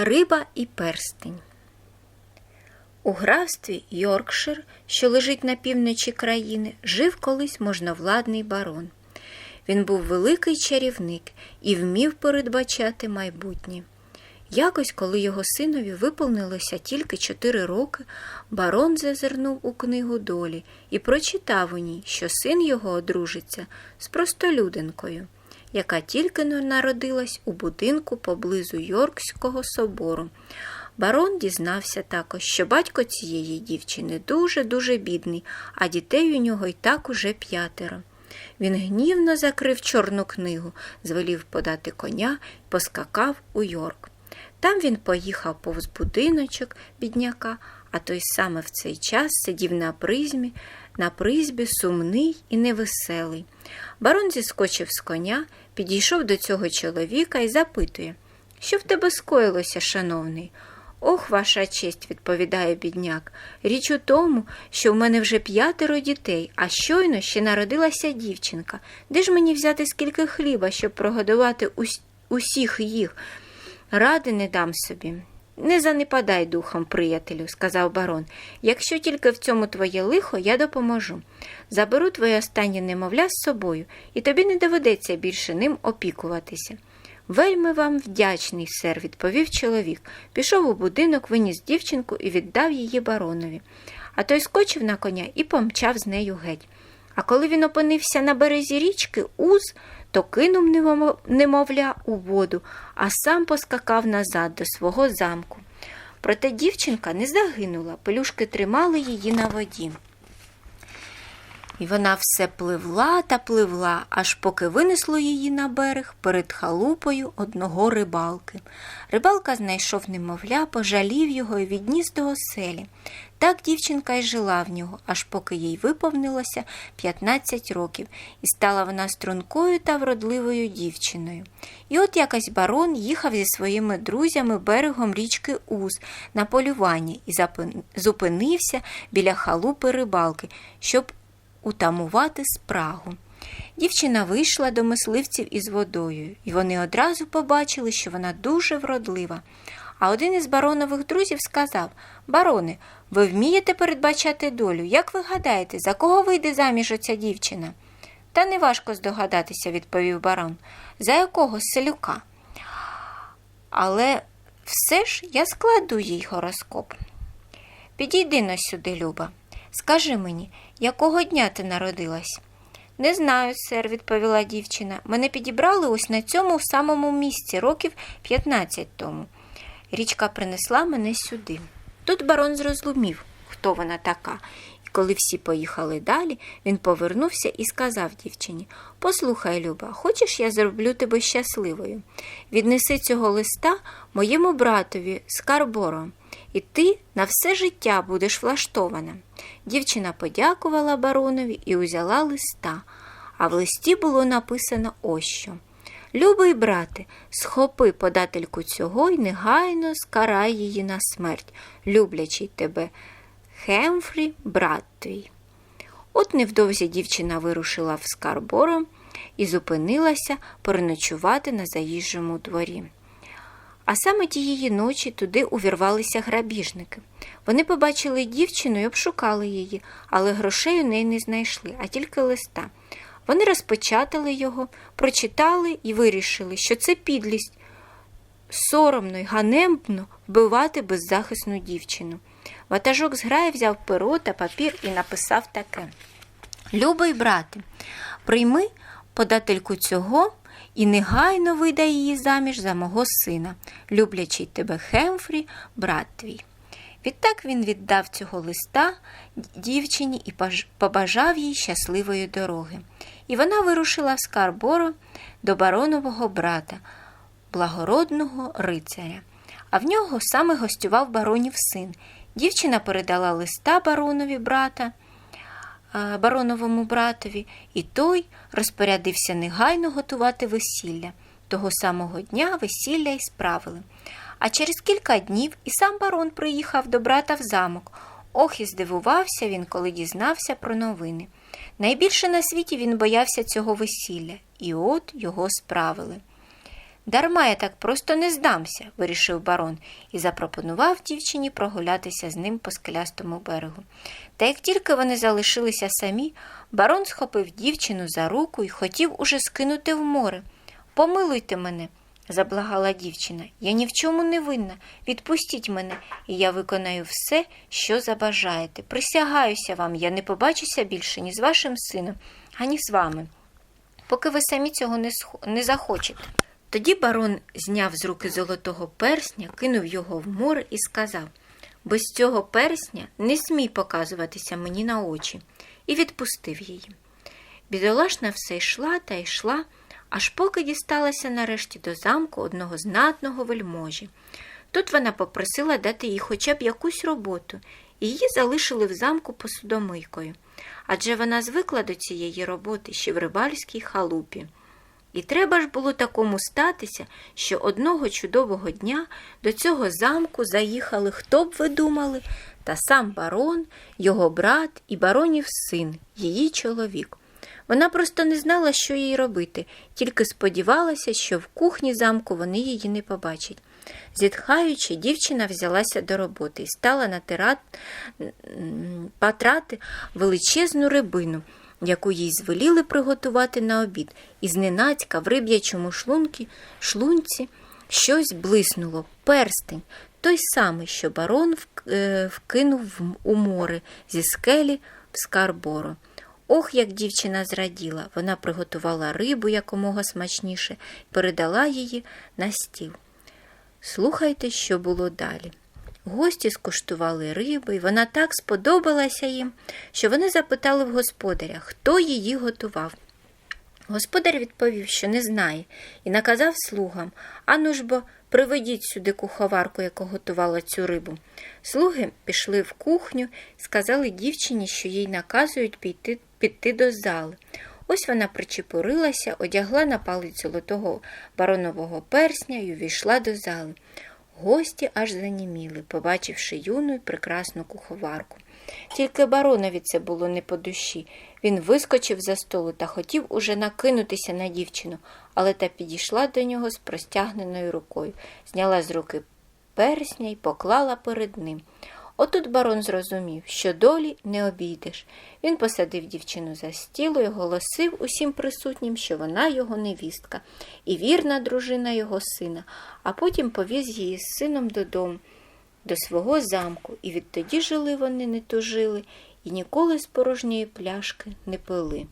Риба і перстень. У графстві Йоркшир, що лежить на півночі країни, жив колись можновладний барон. Він був великий чарівник і вмів передбачати майбутнє. Якось, коли його синові виповнилося тільки чотири роки, барон зазирнув у книгу долі і прочитав у ній, що син його одружиться з простолюдинкою, яка тільки народилась у будинку поблизу Йоркського собору. Барон дізнався також, що батько цієї дівчини дуже-дуже бідний, а дітей у нього й так уже п'ятеро. Він гнівно закрив чорну книгу, звелів подати коня і поскакав у Йорк. Там він поїхав повз будиночок бідняка, а той саме в цей час сидів на призмі, на призбі сумний і невеселий. Барон зіскочив з коня, підійшов до цього чоловіка і запитує, що в тебе скоїлося, шановний? Ох, ваша честь, відповідає бідняк. Річ у тому, що в мене вже п'ятеро дітей, а щойно ще народилася дівчинка. Де ж мені взяти скільки хліба, щоб прогодувати ус- усіх їх? Ради не дам собі. Не занепадай духом, приятелю, сказав барон. Якщо тільки в цьому твоє лихо, я допоможу. Заберу твоє останнє немовля з собою, і тобі не доведеться більше ним опікуватися. Вельми вам вдячний, сер, відповів чоловік. Пішов у будинок, виніс дівчинку і віддав її баронові. А той скочив на коня і помчав з нею геть. А коли він опинився на березі річки Уз, то кинув немовля у воду, а сам поскакав назад до свого замку. Проте дівчинка не загинула, пелюшки тримали її на воді. І вона все пливла та пливла, аж поки винесло її на берег перед халупою одного рибалки. Рибалка знайшов немовля, пожалів його і відніс до оселі. Так дівчинка й жила в нього, аж поки їй виповнилося 15 років, і стала вона стрункою та вродливою дівчиною. І от якось барон їхав зі своїми друзями берегом річки Уз на полювання і зупинився біля халупи рибалки, щоб утамувати спрагу. Дівчина вийшла до мисливців із водою, і вони одразу побачили, що вона дуже вродлива. А один із баронових друзів сказав Бароне, ви вмієте передбачати долю? Як ви гадаєте, за кого вийде заміж оця дівчина? Та неважко здогадатися, відповів барон. За якого селюка? Але все ж я складу їй гороскоп. Підійди на сюди, Люба. Скажи мені, якого дня ти народилась? Не знаю, сер, відповіла дівчина. Мене підібрали ось на цьому самому місці, років 15 тому. Річка принесла мене сюди. Тут барон зрозумів, хто вона така. І коли всі поїхали далі, він повернувся і сказав дівчині Послухай, Люба, хочеш, я зроблю тебе щасливою. Віднеси цього листа моєму братові Скарборо, і ти на все життя будеш влаштована. Дівчина подякувала баронові і узяла листа, а в листі було написано ось що. Любий брате, схопи подательку цього й негайно скарай її на смерть, люблячий тебе, Хемфрі, брат твій. От невдовзі дівчина вирушила в Скарборо і зупинилася переночувати на заїжджому дворі. А саме тієї ночі туди увірвалися грабіжники. Вони побачили дівчину і обшукали її, але грошей у неї не знайшли, а тільки листа. Вони розпечатали його, прочитали і вирішили, що це підлість соромно й ганебно вбивати беззахисну дівчину. Ватажок зграї взяв перо та папір і написав таке: Любий брате, прийми подательку цього і негайно видай її заміж за мого сина, люблячий тебе Хемфрі, брат твій. Відтак він віддав цього листа дівчині і побажав їй щасливої дороги. І вона вирушила в Скарборо до баронового брата, благородного рицаря. А в нього саме гостював баронів син. Дівчина передала листа баронові брата, бароновому братові, і той розпорядився негайно готувати весілля. Того самого дня весілля й справили. А через кілька днів і сам барон приїхав до брата в замок. Ох і здивувався він, коли дізнався про новини. Найбільше на світі він боявся цього весілля, і от його справили. Дарма я так просто не здамся, вирішив барон і запропонував дівчині прогулятися з ним по скелястому берегу. Та як тільки вони залишилися самі, барон схопив дівчину за руку і хотів уже скинути в море. Помилуйте мене, заблагала дівчина. Я ні в чому не винна. Відпустіть мене, і я виконаю все, що забажаєте. Присягаюся вам, я не побачуся більше ні з вашим сином, ані з вами, поки ви самі цього не, захочете. Тоді барон зняв з руки золотого персня, кинув його в море і сказав без цього персня не смій показуватися мені на очі, і відпустив її. Бідолашна все йшла та йшла, аж поки дісталася нарешті до замку одного знатного вельможі. Тут вона попросила дати їй хоча б якусь роботу, і її залишили в замку посудомийкою, адже вона звикла до цієї роботи ще в рибальській халупі. І треба ж було такому статися, що одного чудового дня до цього замку заїхали, хто б ви думали, та сам барон, його брат і баронів син, її чоловік. Вона просто не знала, що їй робити, тільки сподівалася, що в кухні замку вони її не побачать. Зітхаючи, дівчина взялася до роботи і стала натирати патрати величезну рибину, яку їй звеліли приготувати на обід, і зненацька в риб'ячому шлунки, шлунці щось блиснуло, перстень, той самий, що барон е, вкинув у море зі скелі в Скарборо. Ох, як дівчина зраділа, вона приготувала рибу якомога смачніше, і передала її на стіл. Слухайте, що було далі. Гості скуштували риби, і вона так сподобалася їм, що вони запитали в господаря, хто її готував. Господар відповів, що не знає, і наказав слугам ану ж бо приведіть сюди куховарку, яка готувала цю рибу. Слуги пішли в кухню сказали дівчині, що їй наказують піти, піти до зали. Ось вона причепурилася, одягла на палець золотого баронового персня і увійшла до зали. Гості аж заніміли, побачивши юну й прекрасну куховарку. Тільки баронові це було не по душі. Він вискочив за столу та хотів уже накинутися на дівчину, але та підійшла до нього з простягненою рукою, зняла з руки персня й поклала перед ним. Отут барон зрозумів, що долі не обійдеш. Він посадив дівчину за стіл і оголосив усім присутнім, що вона його невістка і вірна дружина його сина, а потім повіз її з сином додому, до свого замку, і відтоді жили вони не тужили і ніколи з порожньої пляшки не пили.